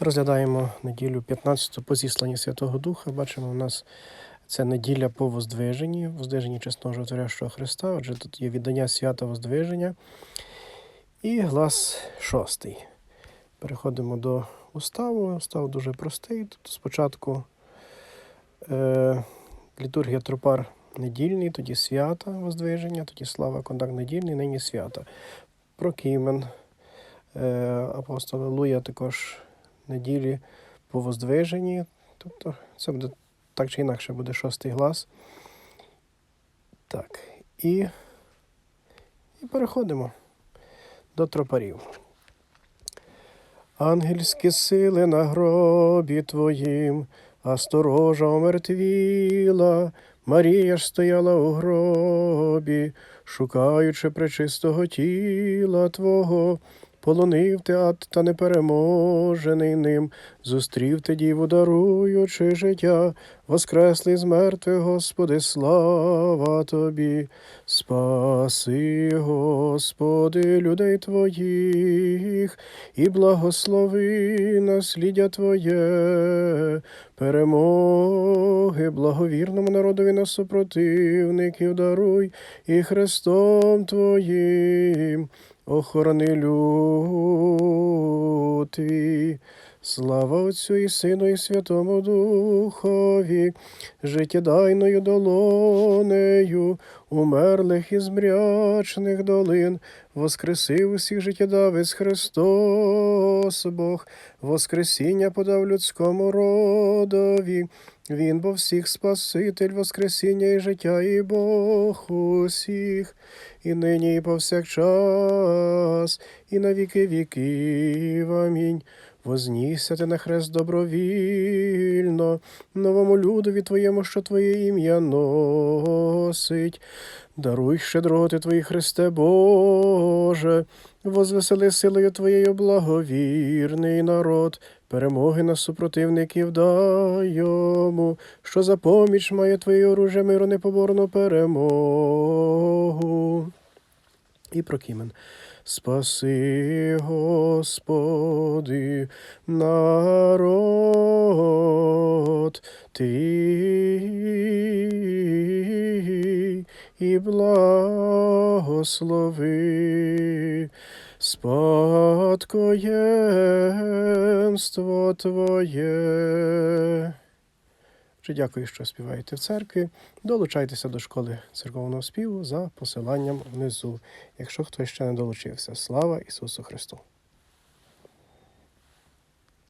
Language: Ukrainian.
Розглядаємо неділю 15 по зісланні Святого Духа. Бачимо, у нас це неділя по воздвиженні, воздвиженні чесного животворящого Христа. Отже, тут є віддання свята воздвиження. І глас шостий. Переходимо до уставу. Устав дуже простий. Тут спочатку е, літургія тропар недільний, тоді свята воздвиження, тоді слава контакт недільний, нині свята. Прокімен е, апостола Луя також неділі по воздвиженні. Тобто це буде так чи інакше буде шостий глас. Так. І, і переходимо до тропарів. Ангельські сили на гробі твоїм, а сторожа омертвіла, Марія ж стояла у гробі, шукаючи пречистого тіла Твого, полонив ти ад та непереможений ним, зустрів ти діву, даруючи життя, воскреслий з мертвих, Господи, слава Тобі, спаси, Господи, людей Твоїх, і благослови насліддя Твоє, перемоги благовірному народові на супротивників даруй, і Христом Твоїм охорони люд твій. Слава Отцю і Сину, і Святому Духові, життєдайною долонею, умерлих і змрячних долин, воскресив усіх життєдавець Христос Бог, воскресіння подав людському родові. Він бо всіх Спаситель, Воскресіння і життя, і Бог усіх, і нині, і повсякчас, і на віки віків. Амінь. Вознісся ти на хрест добровільно, новому людові твоєму, що твоє ім'я носить. Даруй щедроти твої, Христе Боже, возвесели силою Твоєю благовірний народ, перемоги на супротивників дай йому, що за поміч має Твоє оружие миру непоборну перемогу. І прокімен. Спаси, Господи, народ Твій, і благослови спадкоємство Твоє. Отже, Дякую, що співаєте в церкві. Долучайтеся до школи церковного співу за посиланням внизу, якщо хтось ще не долучився. Слава Ісусу Христу!